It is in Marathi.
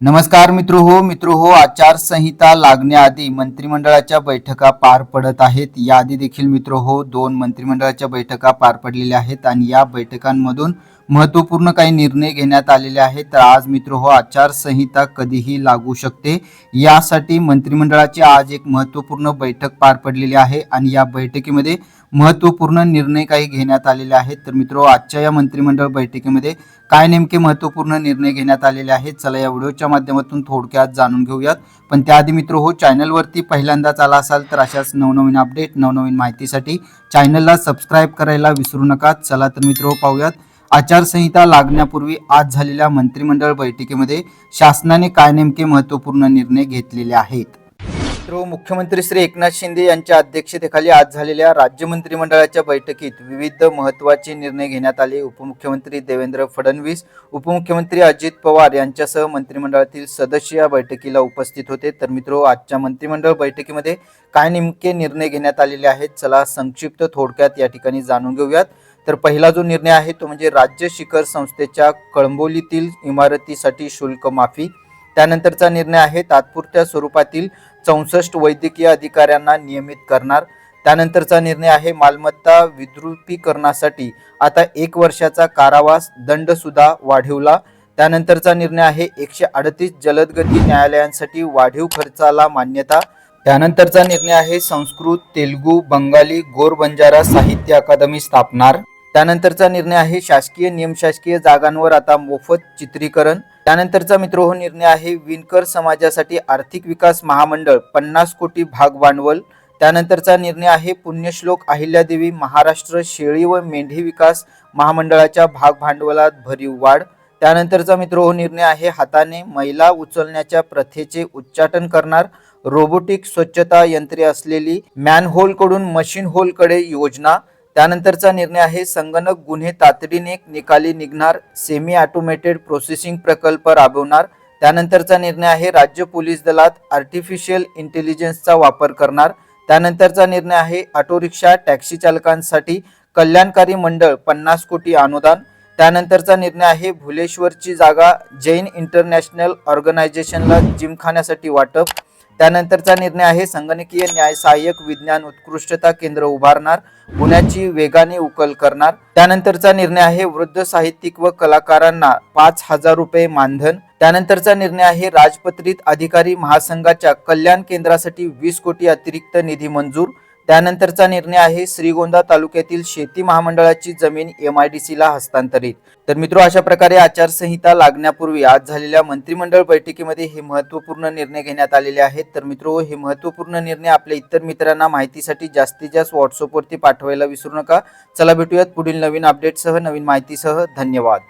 नमस्कार मित्र हो मित्र हो आचारसंहिता लागण्याआधी मंत्रिमंडळाच्या बैठका पार पडत आहेत. याआधी देखील मित्र हो दोन मंत्रिमंडळाच्या बैठका पार पडलेल्या आहेत आणि या बैठकांमधून महत्त्वपूर्ण काही निर्णय घेण्यात आलेले आहेत. तर आज मित्र हो आचारसंहिता कधीही लागू शकते. यासाठी मंत्रिमंडळाची आज एक महत्त्वपूर्ण बैठक पार पडलेली आहे आणि या बैठकीमध्ये महत्त्वपूर्ण निर्णय काही घेण्यात आलेले आहेत. तर मित्र हो, आजच्या या मंत्रिमंडळ बैठकीमध्ये काय नेमके महत्त्वपूर्ण निर्णय घेण्यात आलेले आहेत? चला या व्हिडिओच्या माध्यमातून थोडक्यात जाणून घेऊयात. पण त्याआधी मित्र हो चॅनलवरती पहिल्यांदाच आला असाल तर अशाच नवनवीन अपडेट नवनवीन माहितीसाठी चॅनलला सबस्क्राईब करायला विसरू नका. चला तर मित्र हो, पाहूयात. आचारसंहिता लागण्यापूर्वी आज झालेल्या मंत्रिमंडळ बैठकीमध्ये शासनाने काय नेमके महत्त्वपूर्ण निर्णय घेतलेले आहेत? मुख्यमंत्री श्री एकनाथ शिंदे यांच्या अध्यक्षतेखाली आज झालेल्या राज्य मंत्रिमंडळाच्या बैठकीत विविध महत्त्वाचे निर्णय घेण्यात आले. उपमुख्यमंत्री देवेंद्र फडणवीस उपमुख्यमंत्री अजित पवार यांच्यासह मंत्रिमंडळातील सदस्य या बैठकीला उपस्थित होते. तर मित्रो आजच्या मंत्रिमंडळ बैठकीमध्ये काय नेमके निर्णय घेण्यात आलेले आहेत? चला संक्षिप्त थोडक्यात या ठिकाणी जाणून घेऊयात. तर पहिला जो निर्णय आहे तो म्हणजे राज्य शिखर संस्थेच्या कळंबोलीतील इमारतीसाठी शुल्क माफी. त्यानंतरचा निर्णय आहे तात्पुरत्या स्वरूपातील चौसष्ट वैद्यकीय अधिकाऱ्यांना नियमित करणार. त्यानंतरचा निर्णय आहे मालमत्ता विद्रुपीकरणासाठी आता एक वर्षाचा कारावास दंड सुद्धा वाढवला. त्यानंतरचा निर्णय आहे एकशे अडतीस जलदगती न्यायालयांसाठी वाढीव खर्चाला मान्यता. त्यानंतरचा निर्णय आहे संस्कृत तेलुगू बंगाली गोर बंजारा साहित्य अकादमी स्थापणार. त्यानंतरचा निर्णय आहे शासकीय नियमशासकीय जागांवर आता मोफत चित्रीकरण. त्यानंतरचा मित्र हो निर्णय आहे विणकर समाजासाठी आर्थिक विकास महामंडळ पन्नास कोटी भाग भांडवल. त्यानंतरचा निर्णय आहे पुण्यश्लोक अहिल्यादेवी महाराष्ट्र शेळी व मेंढी विकास महामंडळाच्या भाग भांडवलात भरीव वाढ. त्यानंतरचा मित्र हो निर्णय आहे हाताने महिला उचलण्याच्या प्रथेचे उच्चाटन करणार. रोबोटिक स्वच्छता यंत्रे असलेली मॅनहोलकडून मशीन होलकडे योजना. त्यानंतरचा निर्णय आहे संगणक गुन्हे तातडीने निकाली निघणार सेमी ऑटोमेटेड प्रोसेसिंग प्रकल्प राबवणार. त्यानंतरचा निर्णय आहे राज्य पोलीस दलात आर्टिफिशियल इंटेलिजन्सचा वापर करणार. त्यानंतरचा निर्णय आहे ऑटो रिक्षा टॅक्सी चालकांसाठी कल्याणकारी मंडळ पन्नास कोटी अनुदान. त्यानंतरचा निर्णय आहे भुलेश्वरची जागा जैन इंटरनॅशनल ऑर्गनायझेशनला जिमखान्यासाठी वाटप. त्यानंतरचा निर्णय आहे संगणकीय न्याय सहाय्यक विज्ञान उत्कृष्टता केंद्र उभारणार गुन्ह्याची वेगाने उकल करणार. त्यानंतरचा निर्णय आहे वृद्ध साहित्यिक व कलाकारांना पाच हजार रुपये मानधन. त्यानंतरचा निर्णय आहे राजपत्रित अधिकारी महासंघाच्या कल्याण केंद्रासाठी वीस कोटी अतिरिक्त निधी मंजूर. त्यानंतरचा निर्णय आहे श्रीगोंदा तालुक्यातील शेती महामंडळाची जमीन एम आय डी सीला हस्तांतरित. तर मित्र अशा प्रकारे आचारसंहिता लागण्यापूर्वी आज झालेल्या मंत्रिमंडळ बैठकीमध्ये हे महत्त्वपूर्ण निर्णय घेण्यात आलेले आहेत. तर मित्रो हे महत्त्वपूर्ण निर्णय आपल्या इतर मित्रांना माहितीसाठी जास्तीत जास्त व्हॉट्सअपवरती पाठवायला विसरू नका. चला भेटूयात पुढील नवीन अपडेटसह नवीन माहितीसह. धन्यवाद.